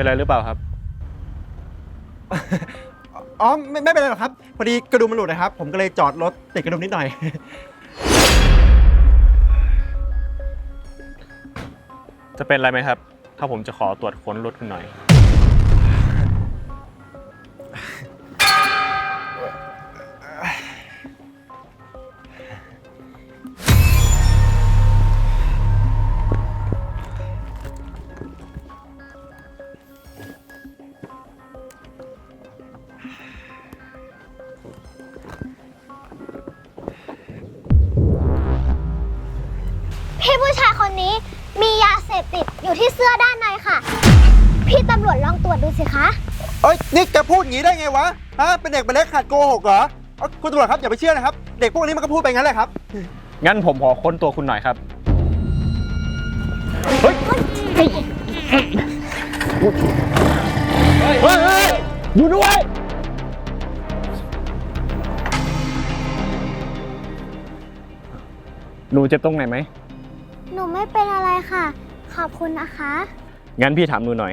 อะไรหรือเปล่าครับ อ๋อไม่ไม่เป็นไรหรอกครับ พอดีกระดุมมันหลุดนะครับ ผมก็เลยจอดรถติดกระดุมนิดหน่อย จะเป็นอะไรไหมครับ ถ้าผมจะขอตรวจค้นรถคุณหน่อย สิคะ เอ้ยนี่แกพูดอย่างนี้ได้ไงวะฮะเป็นเด็กเป็นเล็กขาดโกหกเหรอเอ้าคุณตำรวจครับอย่าไปเชื่อนะครับ เด็กพวกนี้มันก็พูดไปงั้นแหละครับ งั้นผมขอค้นตัวคุณหน่อยครับ เฮ้ยเฮ้ยเฮ้ยอยู่ด้วย หนูเจ็บตรงไหนไหม หนูไม่เป็นอะไรค่ะ ขอบคุณนะคะ งั้นพี่ถามหนูหน่อย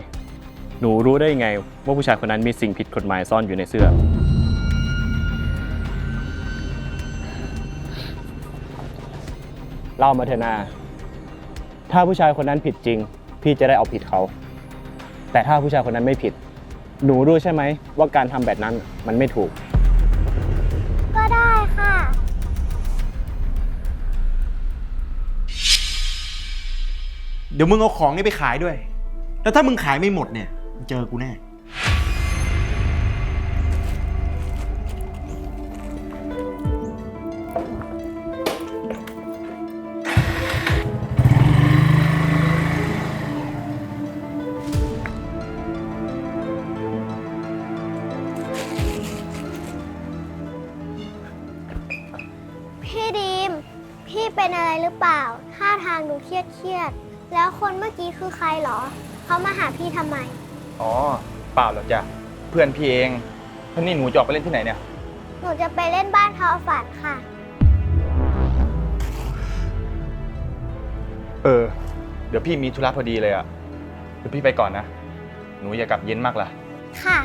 หนูรู้ได้ยังไงว่าผู้ชายคนนั้นมีสิ่งผิดกฎหมายซ่อนอยู่ในเสื้อ เล่ามาเถอะนา ถ้าผู้ชายคนนั้นผิดจริง พี่จะได้เอาผิดเขา แต่ถ้าผู้ชายคนนั้นไม่ผิด หนูรู้ใช่ไหมว่าการทำแบบนั้นมันไม่ถูก ก็ได้ค่ะ เดี๋ยวมึงเอาของนี่ไปขายด้วย แล้วถ้ามึงขายไม่หมดเนี่ยมึง เจอกูแน่พี่ดีม พี่เป็นอะไรหรือเปล่า ท่าทางดูเครียดเครียดๆแล้วคนเมื่อกี้คือใครเหรอ เขามาหาพี่ทำไม อ๋อเปล่าหรอกจ้ะเพื่อนพี่เองท่านี่หนูจะออกไปเล่นที่ไหนเนี่ย หนูจะไปเล่นบ้านทอฝันค่ะ เออ เดี๋ยวพี่มีธุระพอดีเลยอะเดี๋ยวพี่ไปก่อนนะ หนูอย่ากลับเย็นมากล่ะ ค่ะ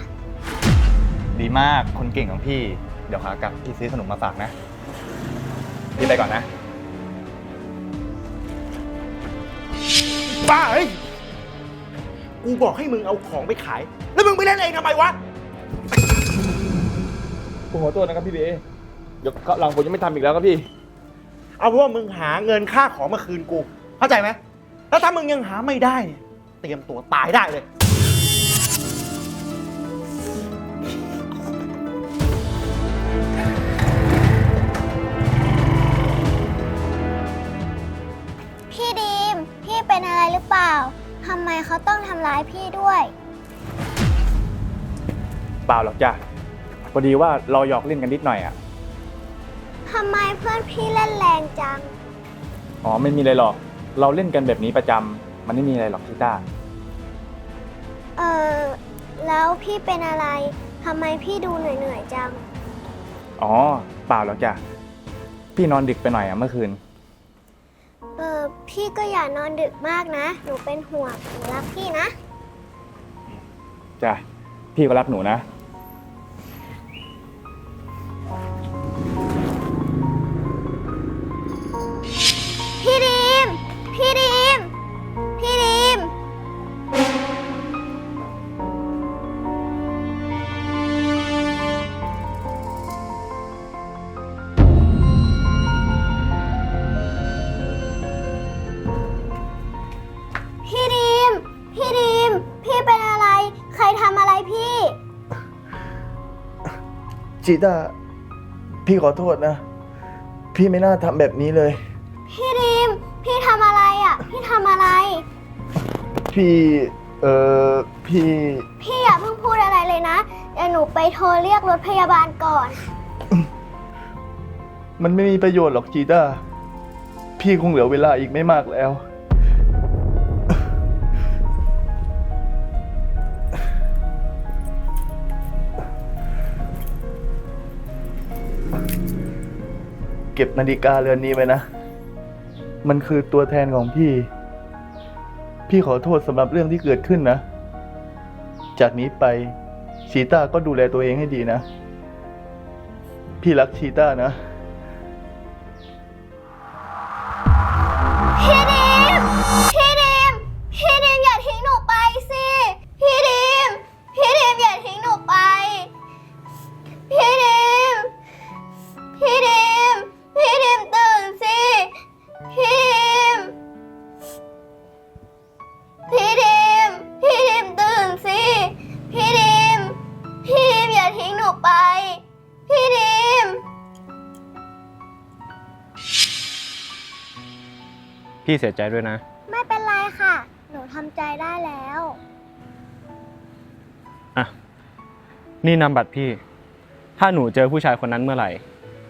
ดีมากคนเก่งของพี่ เดี๋ยวขากลับพี่ซื้อขนมมาฝากนะ พี่ไปก่อนนะบ้าเฮ้ย กูบอกให้มึงเอาของไปขาย แล้วมึงไปเล่นเองทำไมวะ ผมขอโทษนะครับพี่เบเดี๋ยวหลังผมจะไม่ทำอีกแล้วครับพี่ เอาเป็นว่ามึงหาเงินค่าของมาคืนกู เข้าใจไหมแล้วถ้ามึงยังหาไม่ได้เนี่ยเตรียมตัวตายได้เลย พี่ดีมพี่เป็นอะไรหรือเปล่า ทำไมเขาต้องทำร้ายพี่ด้วย เปล่าหรอกจ้ะพอดีว่าเราหยอกเล่นกันนิดหน่อยอะ ทำไมเพื่อนพี่เล่นแรงจัง อ๋อไม่มีอะไรหรอก เราเล่นกันแบบนี้ประจำมันไม่มีอะไรหรอกพี่ต้า เออแล้วพี่เป็นอะไร ทำไมพี่ดูเหนื่อยๆจัง อ๋อเปล่าหรอกจ้ะพี่นอนดึกไปหน่อยอะเมื่อคืน เออพี่ก็อย่านอนดึกมากนะ หนูเป็นห่วงหนูรักพี่นะ จ้ะพี่ก็รักหนูนะ ชีตาพี่ขอโทษนะ พี่ไม่น่าทำแบบนี้เลย พี่ดีมพี่ทำอะไรอะ พี่ทำอะไร พี่เออพี่พี่อย่าเพิ่งพูดอะไรเลยนะเดี๋ยวหนูไปโทรเรียกรถพยาบาลก่อน มันไม่มีประโยชน์หรอกจีต้าพี่คงเหลือเวลาอีกไม่มากแล้ว ก็บนาฬิกาเรือนนี้ไว้นะ มันคือตัวแทนของพี่ พี่ขอโทษสำหรับเรื่องที่เกิดขึ้นนะ จากนี้ไปชีต้าก็ดูแลตัวเองให้ดีนะ พี่รักชีต้านะ พี่เสียใจด้วยนะ ไม่เป็นไรค่ะ หนูทำใจได้แล้ว อะ นี่นำบัตรพี่ ถ้าหนูเจอผู้ชายคนนั้นเมื่อไหร่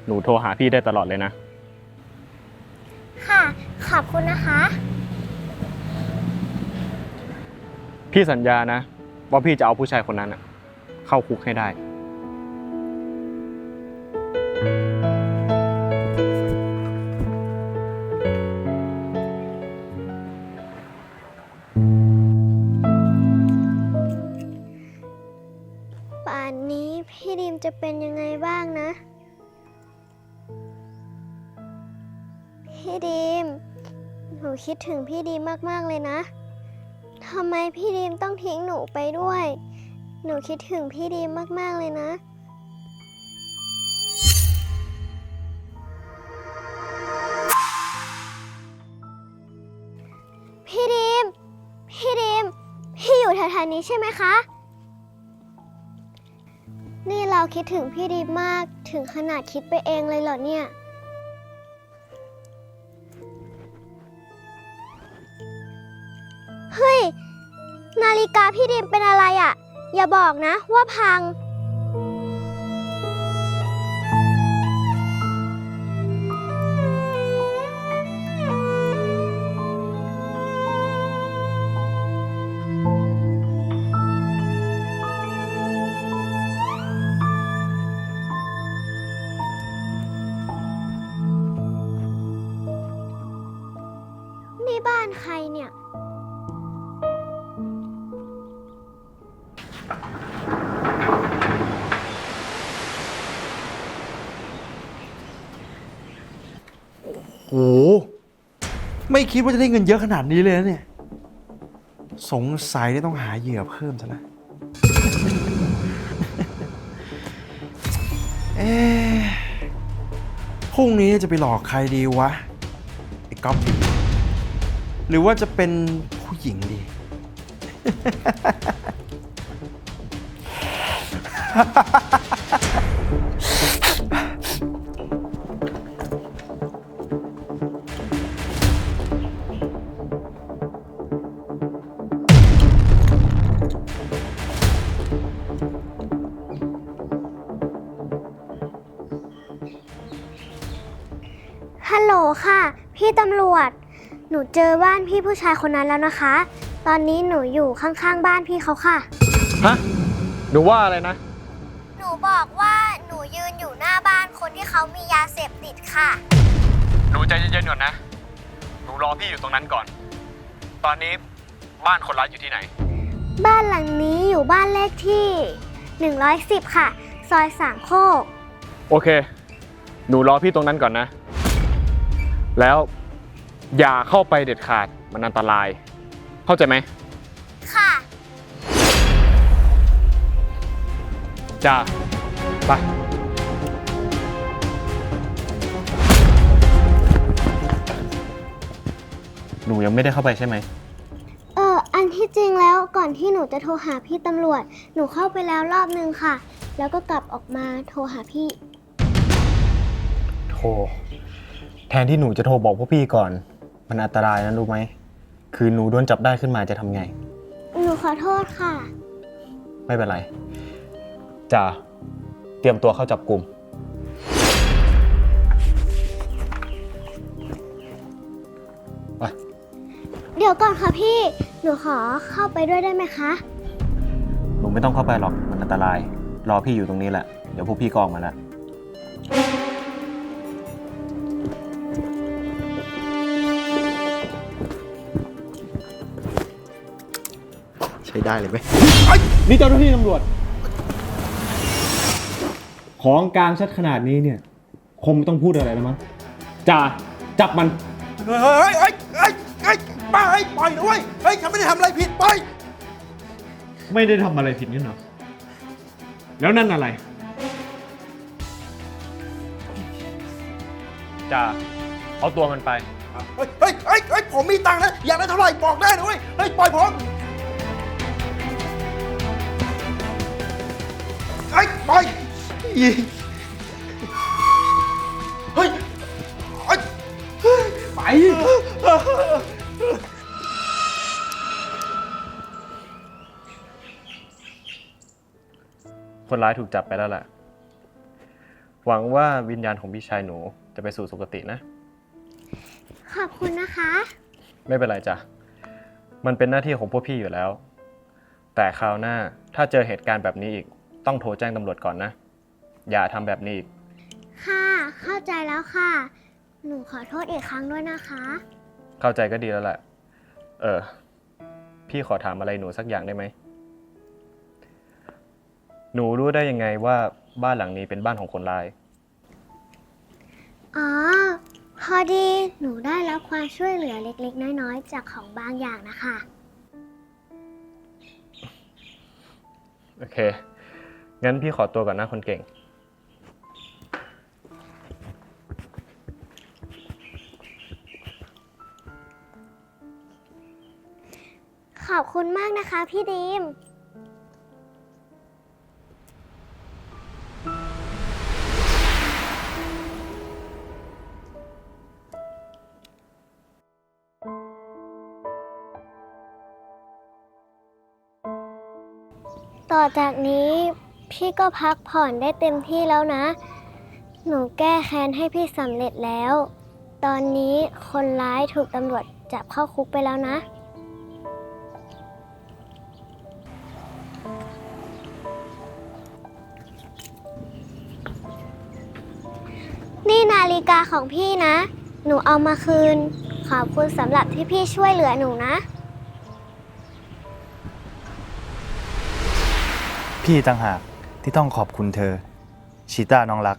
หนูโทรหาพี่ได้ตลอดเลยนะ ค่ะ ขอบคุณนะคะ พี่สัญญานะ ว่าพี่จะเอาผู้ชายคนนั้นน่ะเข้าคุกให้ได้ จะเป็นยังไงบ้างนะ พี่ดิมหนูคิดถึงพี่ดิมมากๆเลยนะทำไมพี่ดิมต้องทิ้งหนูไปด้วย หนูคิดถึงพี่ดิมมากๆเลยนะพี่ดิมพี่ดิมพี่อยู่แถวๆนี้ใช่ไหมคะ เราคิดถึงพี่ดีมากถึงขนาดคิดไปเองเลยเหรอเนี่ย เฮ้ย นาฬิกาพี่ดีมเป็นอะไรอะ่ะ อย่าบอกนะว่าพัง บ้านใครเนี่ยโอ้โห ไม่คิดว่าจะได้เงินเยอะขนาดนี้เลยนะเนี่ย สงสัยได้ต้องหาเหยื่อเพิ่มซะแล้วเอ๊ะพรุ่งนี้จะไปหลอกใครดีวะ ไอ้ก๊อฟ หรือว่าจะเป็นผู้หญิงดี ฮัลโหลค่ะ พี่ตำรวจ หนูเจอบ้านพี่ผู้ชายคนนั้นแล้วนะคะ ตอนนี้หนูอยู่ข้างๆ บ้านพี่เขาค่ะ ฮะหนูว่าอะไรนะ หนูบอกว่าหนูยืนอยู่หน้าบ้านคนที่เขามียาเสพติดค่ะ หนูใจเย็นๆก่อนนะ หนูรอพี่อยู่ตรงนั้นก่อน ตอนนี้บ้านคนร้ายอยู่ที่ไหน บ้านหลังนี้อยู่บ้านเลขที่ 110 ค่ะ ซอยสามโคก โอเค หนูรอพี่ตรงนั้นก่อนนะ แล้ว อย่าเข้าไปเด็ดขาดมันอันตราย เข้าใจไหม ค่ะ จ้าไป หนูยังไม่ได้เข้าไปใช่ไหม เอออันที่จริงแล้วก่อนที่หนูจะโทรหาพี่ตำรวจ หนูเข้าไปแล้วรอบนึงค่ะ แล้วก็กลับออกมาโทรหาพี่ โทรแทนที่หนูจะโทรบอกพวกพี่ก่อน มันอันตรายนะรู้ไหม คือหนูโดนจับได้ขึ้นมาจะทำไง หนูขอโทษค่ะ ไม่เป็นไรจ่าเตรียมตัวเข้าจับกลุ่มไปเดี๋ยวก่อนค่ะพี่ หนูขอเข้าไปด้วยได้ไหมคะ หนูไม่ต้องเข้าไปหรอก มันอันตราย รอพี่อยู่ตรงนี้แหละ เดี๋ยวพวกพี่ก็ออกมาแล้ว ใช้ได้เลยไหมนี่เจ้าหน้าที่ตำรวจ ของกลางชัดขนาดนี้เนี่ย คงไม่ต้องพูดอะไรแล้วมั้งจ่าจับมัน เฮ้ยเฮ้ยเฮ้ยเฮ้ยป้าเฮ้ยปล่อยนะเว้ยเฮ้ยฉันไม่ได้ทำอะไรผิดปล่อยไม่ได้ทำอะไรผิดนี่หรอแล้วนั่นอะไร จ่าเอาตัวมันไป เฮ้ยเฮ้ยเฮ้ยเฮ้ยผมมีตังค์นะอยากได้เท่าไหร่บอกได้นะเว้ยเฮ้ยปล่อยผม เฮ้ยปล่อยอีเฮ้ยเฮ้ยไป คนร้ายถูกจับไปแล้วแหละหวังว่าวิญญาณของพี่ชายหนูจะไปสู่สุคตินะ ขอบคุณนะคะ ไม่เป็นไรจ้ะ มันเป็นหน้าที่ของพวกพี่อยู่แล้ว แต่คราวหน้าถ้าเจอเหตุการณ์แบบนี้อีก ต้องโทรแจ้งตำรวจก่อนนะ อย่าทำแบบนี้อีก ค่ะ เข้าใจแล้วค่ะ หนูขอโทษอีกครั้งด้วยนะคะ เข้าใจก็ดีแล้วแหละ เออ พี่ขอถามอะไรหนูสักอย่างได้ไหม หนูรู้ได้ยังไงว่าบ้านหลังนี้เป็นบ้านของคนร้าย อ๋อ พอดีหนูได้รับความช่วยเหลือเล็ก ๆ น้อยๆ จากของบางอย่างนะคะ โอเค งั้นพี่ขอตัวก่อนนะคนเก่ง ขอบคุณมากนะคะพี่ดีม ต่อจากนี้ พี่ก็พักผ่อนได้เต็มที่แล้วนะ หนูแก้แค้นให้พี่สำเร็จแล้ว ตอนนี้คนร้ายถูกตำรวจจับเข้าคุกไปแล้วนะ นี่นาฬิกาของพี่นะ หนูเอามาคืน ขอบคุณสำหรับที่พี่ช่วยเหลือหนูนะ พี่ต่างหาก ที่ต้องขอบคุณเธอ ชีต้าน้องรัก